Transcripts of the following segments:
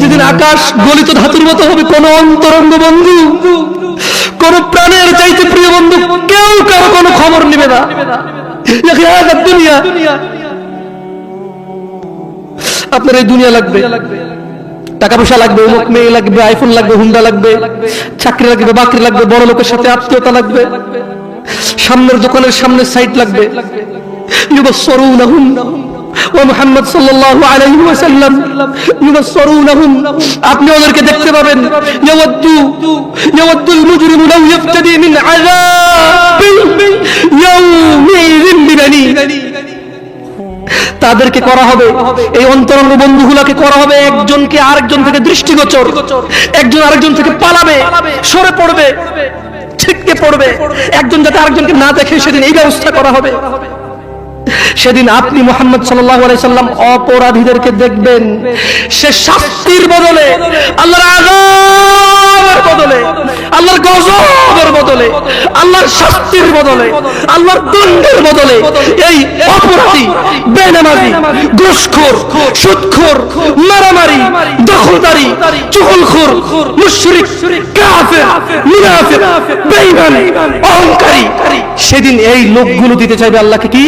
যেদিন আকাশ গলিত ধাতুর মতো হবে, কোন অন্তরঙ্গ বন্ধু, কোন প্রাণের চাইতে প্রিয় বন্ধু, কেউ কারও কোনো খবর নেবে না। হ্যাঁ, দুনিয়া। আপনার এই দুনিয়া লাগবে। টাকা পয়সা লাগবে, অমুক মেয়ে লাগবে আইফোন লাগবে, হুন্ডা লাগবে, চাকরি লাগবে, বাকরি লাগবে, বড় লোকের সাথে আত্মীয়তা লাগবে, সামনের দোকানের সামনে সাইট লাগবে। ومحمد صلى الله عليه وسلم يبصرونهم আপনি ওদেরকে দেখতে পাবেন يود يود المجرم لو يفتدي من عذاب يومئذ ببنيه তাদেরকে করা হবে এই অন্তরঙ্গ বন্ধুগুলাকে করা হবে একজনকে আরেকজন থেকে দৃষ্টিগোচর একজন আরেকজন থেকে পালাবে সরে পড়বে ছিটকে পড়বে একজন যাতে আরেকজনকে না দেখে সেদিন এই ব্যবস্থা করা হবে সেদিন আপনি মোহাম্মদ সাল্লাম অপরাধীদেরকে দেখবেন। সে শাস্তির বদলে, আল্লাহর আযাবের বদলে, আল্লাহর গজবের বদলে, আল্লাহর শাস্তির বদলে, আল্লাহর দণ্ডের বদলে এই অপরাধী মারামারি, দখলদারি মুশরিক, কাফের অহংকারী, সেদিন এই লোকগুলো দিতে চাইবে আল্লাহকে কি?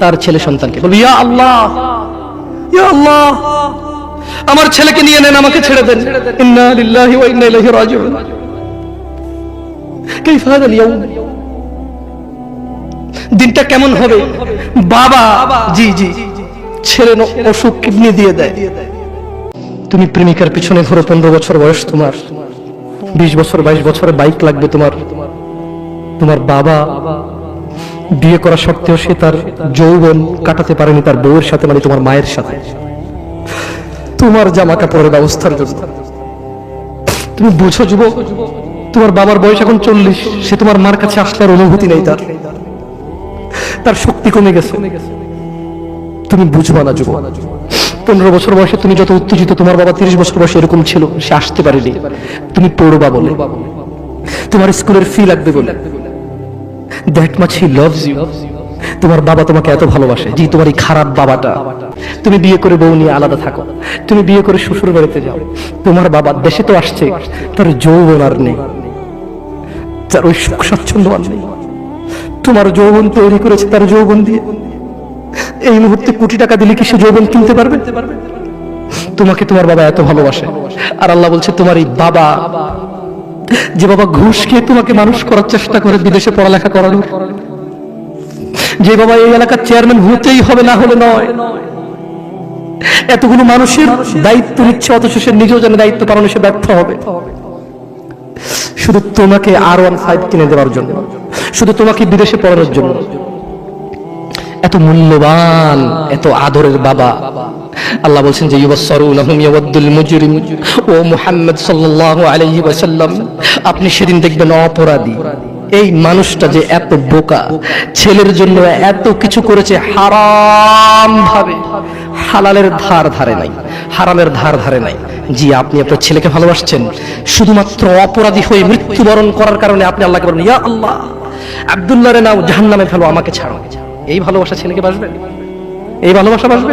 তার ছেলে সন্তানকে বলবে, ইয়া আল্লাহ ইয়া আল্লাহ, আমার ছেলেকে নিয়ে নেন, আমাকে ছেড়ে দেন। ইন্না লিল্লাহি ওয়া ইন্না ইলাইহি রাজিউন। দিনটা কেমন হবে? বাবা, জি জি, ছেলে অসুখ কিডনি দিয়ে দেয়। তুমি প্রেমিকার পিছনে ধরো, পনেরো বছর বয়স তোমার। বিশ বছর, বাইশ বছরে বাইক লাগবে তোমার। তোমার বাবা বিয়ে করা সত্ত্বেও সে তার যৌবন কাটাতে পারেনি, তার বউয়ের সাথে মানে তোমার মায়ের সাথে। তোমার জামা কাপড়ের ব্যবস্থার জন্য। তুমি বুঝো যুবক, তোমার বাবার বয়স এখন চল্লিশ, সে তোমার মার কাছে আসলে আর অনুভূতি নেই তার। তার শক্তি কমে গেছে। তুমি বুঝবা না যুবক, পনেরো বছর বয়সে তুমি যত উত্তেজিত, তোমার বাবা তিরিশ বছর বয়সে এরকম ছিল, সে আসতে পারেনি। তুমি পড়বা বলে। তোমার স্কুলের ফি লাগবে বলে। That much he loves you তোমার বাবা তোমাকে এত ভালোবাসে জি তোমার এই খারাপ বাবাটা। তুমি বিয়ে করে বউ নিয়ে আলাদা থাকো। তুমি বিয়ে করে শ্বশুর বাড়িতে যাও। তোমার বাবা দেশে তো আসছে, তার যৌবন আর নেই। তার ওই সুখ স্বাচ্ছন্দ্য আর নেই। তোমার যৌবন তৈরি করেছে তার যৌবন দিয়ে। এই মুহূর্তে কোটি টাকা দিলে কি সে যৌবন কিনতে পারবে? তোমাকে তোমার বাবা এত ভালোবাসে। আর আল্লাহ বলছে, তোমার এই বাবা যে বাবা ঘুষ খেয়ে তোমাকে মানুষ করার চেষ্টা করে, বিদেশে পড়ালেখা করানোর যে বাবা এই এলাকার চেয়ারম্যান হতেই হবে, না হলে নয়। এতগুলো মানুষের দায়িত্ব নিচ্ছে, অথচ সে নিজেও যেন দায়িত্ব পালনে সে ব্যর্থ হবে। শুধু তোমাকে আর ওয়ান ফাইভ কিনে দেওয়ার জন্য, শুধু তোমাকে বিদেশে পড়ানোর জন্য। এত মূল্যবান, এত আদরের বাবা আল্লাহ বলছেন যে মুজরিম। ও মুহাম্মদ সাল্লাল্লাহু আলাইহি ওয়াসাল্লাম, আপনি সেদিন দেখবেন অপরাধী। এই মানুষটা যে এত বোকা, ছেলের জন্য এত কিছু করেছে হারাম ভাবে, হালালের ধার ধারে নাই, হারামের ধার ধারে নাই। জি, আপনি আপনার ছেলেকে ভালোবাসছেন? শুধুমাত্র অপরাধী হয়ে মৃত্যুবরণ করার কারণে আপনি আল্লাহকে বলেন ইয়া আল্লাহ আব্দুল্লাহ রে নাও, জাহান্নামে ফেলো, আমাকে ছাড়ো। এই ভালোবাসা ছেলেকে বাসবে? এই ভালোবাসা বাসবে?